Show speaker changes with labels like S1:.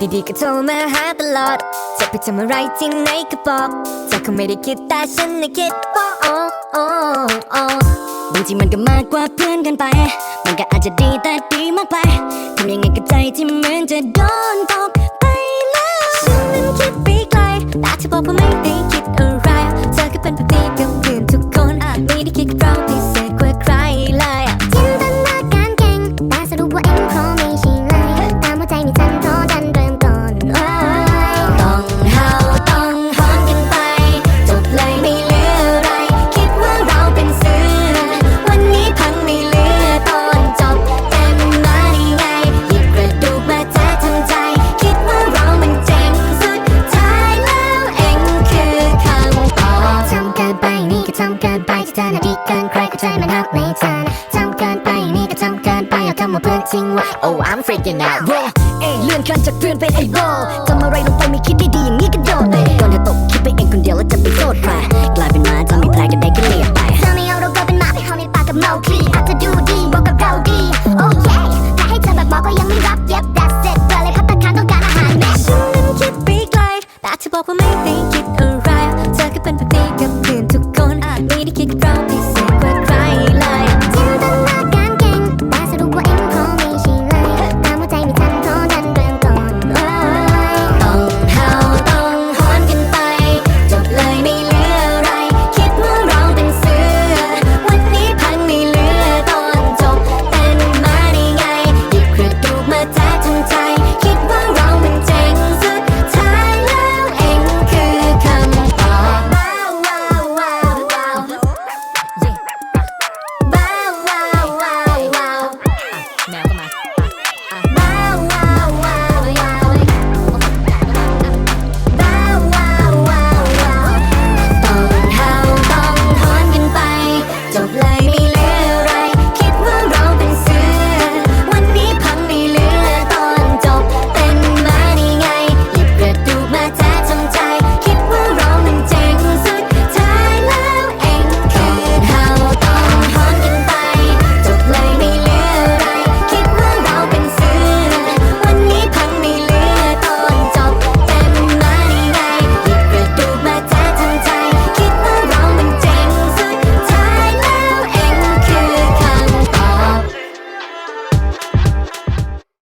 S1: ไปทำอะไรที่ไหนก็บอกเธอคงไม่ได้คิดแต่ฉันน่ะคิดโอ้โอ้โอ้โอ้
S2: บางทีมันก็มากกว่าเพื่อนกันไป มันก็อาจจะดีแต่ดีมากไปทำยังไงกับใจที่เหมือนจะโดนตกไปแล้ว
S1: ฉันนั้นคิดไปไกลแต่เธอบอกว่าไม่ได้คิดอะไรเธอก็เป็นแบบนี้กับเพื่อนทุกคนไม่ได้คิดกับเราพิเศษกว่าใครเลย
S3: จินตนาการเก่งแต่สรุปว่าเองเพราะไม่ใช่
S1: ที่เธ
S3: อน่ะดีเกินใครก็ใจมันหักไม่เธอนะทำเกินไปนี่ก็ทำเกินไปเอาคำว่าเพื่อนทิ้งไว้
S2: Oh I'm freaking out bro เอ้ยเลื่อนขั้นจากเพื่อนเป็นไอ้โบทำอะไรลงไปไม่คิดได้ดีอย่างนี้ก็โดนเลยก่อนจะตกคิดไปเองคนเดียวแล้วจะไปโทษใครกลายเป็นหมาทำให้แผลกันได้ก็เลียไป
S3: เธอไม่เอาเราก็เป็นหมาไปเฮาในปากกับเมาคลี